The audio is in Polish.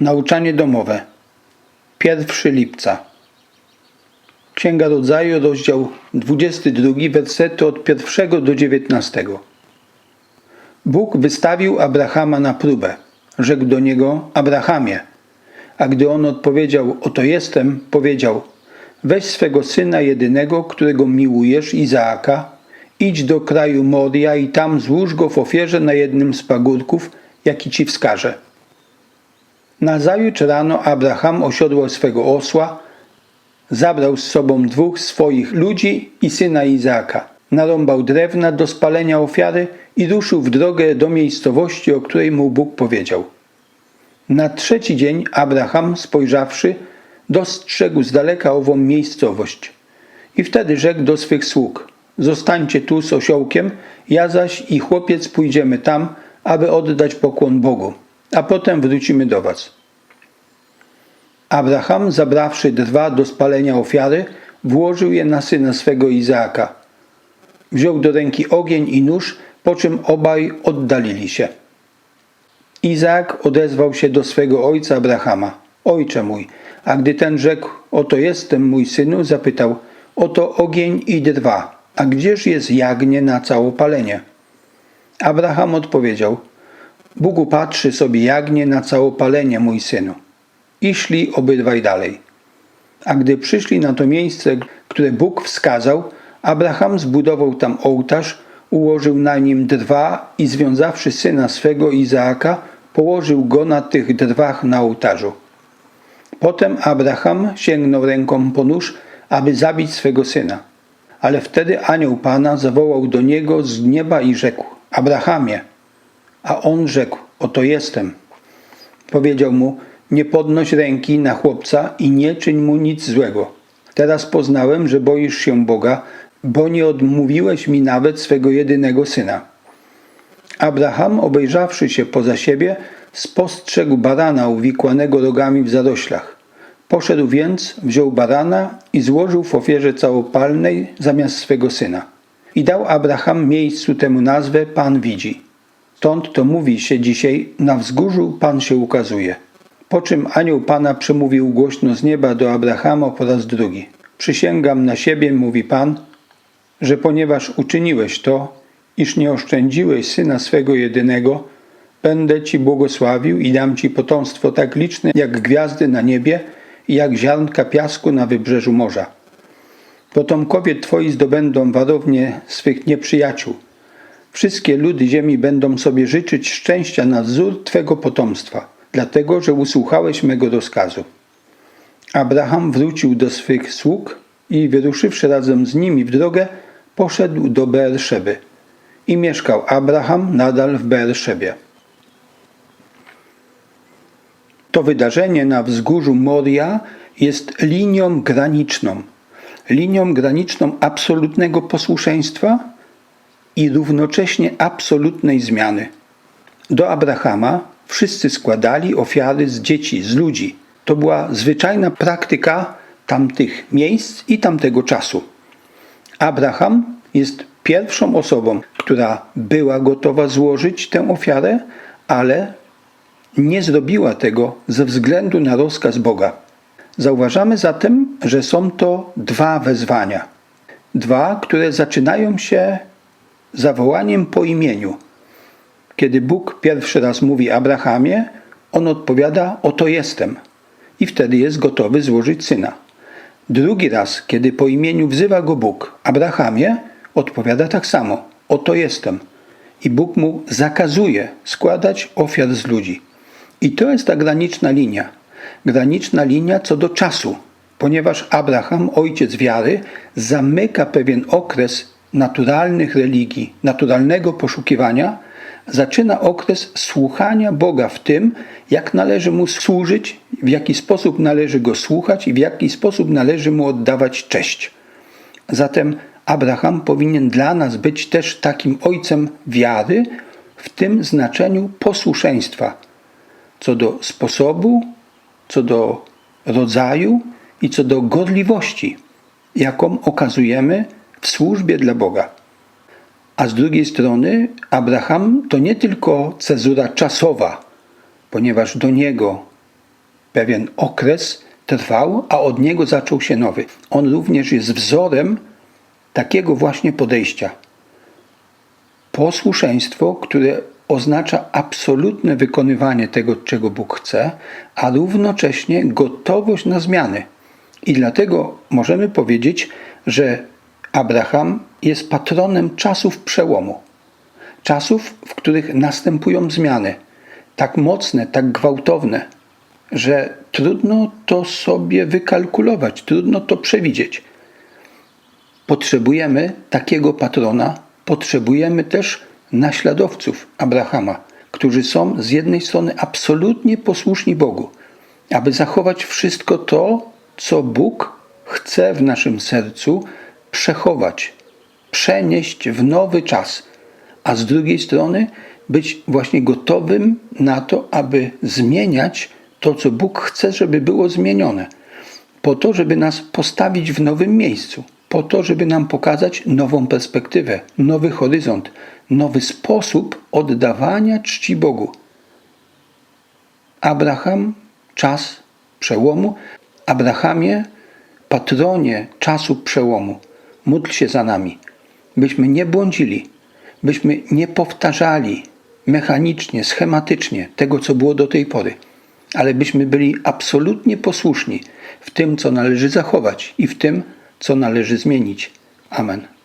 Nauczanie domowe. 1 lipca. Księga Rodzaju, rozdział 22, wersety od 1 do 19. Bóg wystawił Abrahama na próbę. Rzekł do niego: Abrahamie. A gdy on odpowiedział: Oto jestem, powiedział: Weź swego syna jedynego, którego miłujesz, Izaaka, idź do kraju Moria i tam złóż go w ofierze na jednym z pagórków, jaki ci wskażę. Nazajutrz rano Abraham osiodłał swego osła, zabrał z sobą dwóch swoich ludzi i syna Izaaka. Narąbał drewna do spalenia ofiary i ruszył w drogę do miejscowości, o której mu Bóg powiedział. Na trzeci dzień Abraham, spojrzawszy, dostrzegł z daleka ową miejscowość. I wtedy rzekł do swych sług: Zostańcie tu z osiołkiem, ja zaś i chłopiec pójdziemy tam, aby oddać pokłon Bogu, a potem wrócimy do was. Abraham, zabrawszy drwa do spalenia ofiary, włożył je na syna swego Izaaka. Wziął do ręki ogień i nóż, po czym obaj oddalili się. Izaak odezwał się do swego ojca Abrahama: Ojcze mój, a gdy ten rzekł: Oto jestem, mój synu, zapytał: Oto ogień i drwa, a gdzież jest jagnię na całopalenie? Abraham odpowiedział: Bóg upatrzy sobie jagnię na całopalenie, mój synu. I szli obydwaj dalej. A gdy przyszli na to miejsce, które Bóg wskazał, Abraham zbudował tam ołtarz, ułożył na nim drwa i związawszy syna swego Izaaka, położył go na tych drwach na ołtarzu. Potem Abraham sięgnął ręką po nóż, aby zabić swego syna. Ale wtedy anioł Pana zawołał do niego z nieba i rzekł: Abrahamie. A on rzekł: Oto jestem. Powiedział mu: Nie podnoś ręki na chłopca i nie czyń mu nic złego. Teraz poznałem, że boisz się Boga, bo nie odmówiłeś mi nawet swego jedynego syna. Abraham, obejrzawszy się poza siebie, spostrzegł barana uwikłanego rogami w zaroślach. Poszedł więc, wziął barana i złożył w ofierze całopalnej zamiast swego syna. I dał Abraham miejscu temu nazwę Pan widzi. Stąd to mówi się dzisiaj, na wzgórzu Pan się ukazuje. Po czym anioł Pana przemówił głośno z nieba do Abrahama po raz drugi. Przysięgam na siebie, mówi Pan, że ponieważ uczyniłeś to, iż nie oszczędziłeś syna swego jedynego, będę Ci błogosławił i dam Ci potomstwo tak liczne jak gwiazdy na niebie i jak ziarnka piasku na wybrzeżu morza. Potomkowie Twoi zdobędą warownie swych nieprzyjaciół. Wszystkie ludy ziemi będą sobie życzyć szczęścia na wzór Twego potomstwa, dlatego że usłuchałeś mego rozkazu. Abraham wrócił do swych sług i wyruszywszy razem z nimi w drogę, poszedł do Beerszeby. I mieszkał Abraham nadal w Beerszebie. To wydarzenie na wzgórzu Moria jest linią graniczną. Linią graniczną absolutnego posłuszeństwa i równocześnie absolutnej zmiany. Do Abrahama wszyscy składali ofiary z dzieci, z ludzi. To była zwyczajna praktyka tamtych miejsc i tamtego czasu. Abraham jest pierwszą osobą, która była gotowa złożyć tę ofiarę, ale nie zrobiła tego ze względu na rozkaz Boga. Zauważamy zatem, że są to dwa wezwania. Dwa, które zaczynają się zawołaniem po imieniu. Kiedy Bóg pierwszy raz mówi Abrahamie, on odpowiada: Oto jestem. I wtedy jest gotowy złożyć syna. Drugi raz, kiedy po imieniu wzywa go Bóg, Abrahamie, odpowiada tak samo: Oto jestem. I Bóg mu zakazuje składać ofiar z ludzi. I to jest ta graniczna linia. Graniczna linia co do czasu, ponieważ Abraham, ojciec wiary, zamyka pewien okres naturalnych religii, naturalnego poszukiwania, zaczyna okres słuchania Boga w tym, jak należy mu służyć, w jaki sposób należy go słuchać i w jaki sposób należy mu oddawać cześć. Zatem Abraham powinien dla nas być też takim ojcem wiary w tym znaczeniu posłuszeństwa co do sposobu, co do rodzaju i co do godliwości, jaką okazujemy w służbie dla Boga. A z drugiej strony Abraham to nie tylko cezura czasowa, ponieważ do niego Pewien okres trwał, a od niego zaczął się nowy. On również jest wzorem takiego właśnie podejścia. Posłuszeństwo, które oznacza absolutne wykonywanie tego, czego Bóg chce, a równocześnie gotowość na zmiany. I dlatego możemy powiedzieć, że Abraham jest patronem czasów przełomu. Czasów, w których następują zmiany, tak mocne, tak gwałtowne, że trudno to sobie wykalkulować, trudno to przewidzieć. Potrzebujemy takiego patrona, potrzebujemy też naśladowców Abrahama, którzy są z jednej strony absolutnie posłuszni Bogu, aby zachować wszystko to, co Bóg chce w naszym sercu przechować, przenieść w nowy czas, a z drugiej strony być właśnie gotowym na to, aby zmieniać to, co Bóg chce, żeby było zmienione, po to, żeby nas postawić w nowym miejscu, po to, żeby nam pokazać nową perspektywę, nowy horyzont, nowy sposób oddawania czci Bogu. Abraham, czas przełomu. Abrahamie, patronie czasu przełomu, módl się za nami, byśmy nie błądzili, byśmy nie powtarzali mechanicznie, schematycznie tego, co było do tej pory, ale byśmy byli absolutnie posłuszni w tym, co należy zachować i w tym, co należy zmienić. Amen.